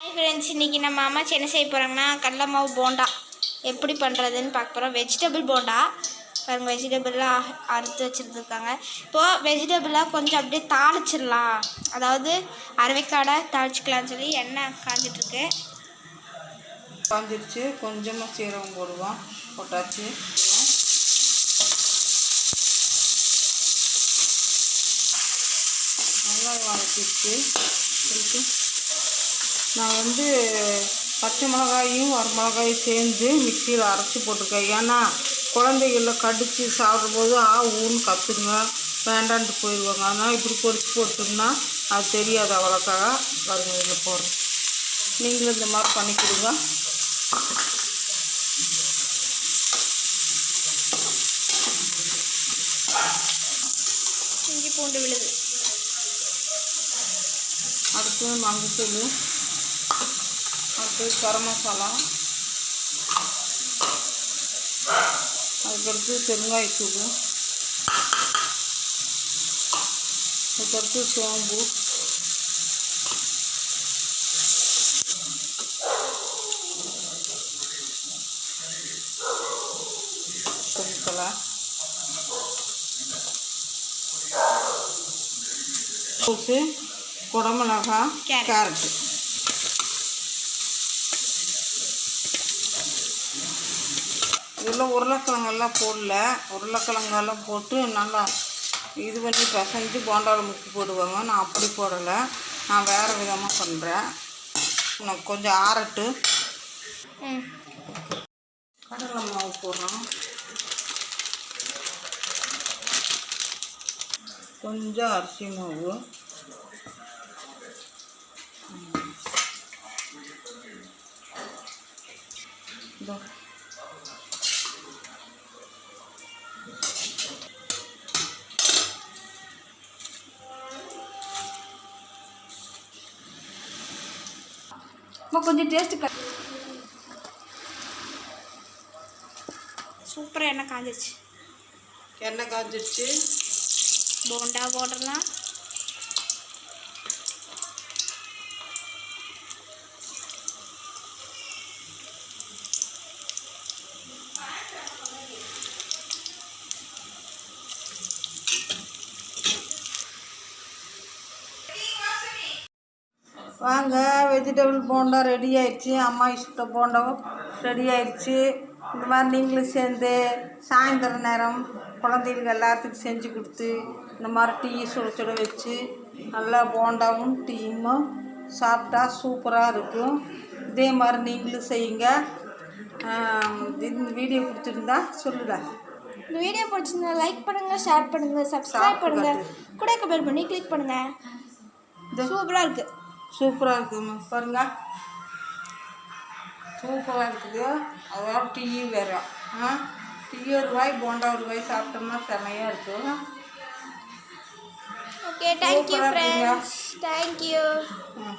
Hi friends இன்றைக்கி நம்ம அம்மா என்ன செய்ய போகிறாங்கன்னா கடல மாவு போண்டா. எப்படி பண்ணுறதுன்னு பார்க்க போகிறோம் வெஜிடபிள் போண்டா. பாருங்கள் வெஜிடபிள்லாம் அறுத்து வச்சுருந்துருக்காங்க. இப்போது வெஜிடபிளாக கொஞ்சம் அப்படியே தாளிச்சிடலாம். அதாவது அரவைக்காடை தாளிச்சிக்கலாம்னு சொல்லி எண்ணெய் காஞ்சிட்ருக்கு. காஞ்சிருச்சு. கொஞ்சமாக சீரகம் போடுவோம். போட்டாச்சு. நல்லா வதக்கிடுச்சு. நான் வந்து பச்சை மிளகாயும் வரமிளகாயும் சேர்ந்து மிக்சியில் அரைச்சி போட்டிருக்கேன் ஏன்னா குழந்தைகள கடித்து சாப்பிடும்போது ஆ ஊன்னு கத்துங்க வேண்டான்ட்டு போயிடுவாங்க. அதனால் இப்படி பொரிச்சு போட்டோம்னா அது தெரியாது அவ்வளோக்காக பாருங்க இதில் போடுறோம் நீங்களும் இந்த மாதிரி பண்ணி கொடுங்க இஞ்சி பூண்டு விழுது. அடுத்து மஞ்சத்தூள் ಅದು ಗರಂ ಮಸಾಲ ಅದರದ್ದು ತೆಂಗಾಯ್ತುದು ಅದರದ್ದು ಸೋಂಬು ಕುಂಕಲ ಕೊಡಮಿಳಗ ಕ್ಯಾರೆಟ್ இதில் உருளைக்கிழங்கெல்லாம் போடல. உருளைக்கிழங்கெல்லாம் போட்டு நல்லா இது பண்ணி பிசைஞ்சு போண்டாவில் முக்கி போடுவாங்க. நான் அப்படி போடலை. நான் வேறு விதமாக பண்ணுறேன் நான் கொஞ்சம் ஆறட்டு. கடலை மாவு போடுறோம். கொஞ்சம் அரிசி மாவு. இதோ. அம்மா கொஞ்சம் டேஸ்ட்டு க சூப்பராக எண்ணெய் காஞ்சிருச்சு. எண்ணெய் காய்ச்சிருச்சு போண்டா போடலாம். வாங்க வெஜிடபிள் போண்டா ரெடி ஆயிடுச்சு. அம்மா சுட்ட போண்டாவும் ரெடி ஆயிடுச்சு. இந்த மாதிரி நீங்களும் சேர்ந்து சாயந்தர நேரம் குழந்தைகளுக்கு எல்லாத்துக்கும் செஞ்சு கொடுத்து இந்த மாதிரி டீ சுட சுட வச்சு நல்லா போண்டாவும் டீயும் சாப்பிட்டா சூப்பராக இருக்கும். இதே மாதிரி நீங்களும் செய்யுங்க. இந்த வீடியோ பிடிச்சிருந்தா சொல்லுடா. இந்த வீடியோ பிடிச்சிருந்தா லைக் பண்ணுங்க ஷேர் பண்ணுங்க சப்ஸ்கிரைப் பண்ணுங்க. கூட கமெண்ட் பண்ணி கிளிக் பண்ணுங்க. சூப்பராக இருக்கு. சூப்பராக இருக்குமா பாருங்க. சூப்பராக இருக்குது. அதோட டீயும் வேறு. ஆ டீ ஒரு ரூபாய் போண்டா ஒரு ரூபாய் சாப்பிட்டோம்னா செமையாக இருக்கும் ஓகே தேங்க்யூ. ஃப்ரெண்ட்ஸ் தேங்க்யூ ம்.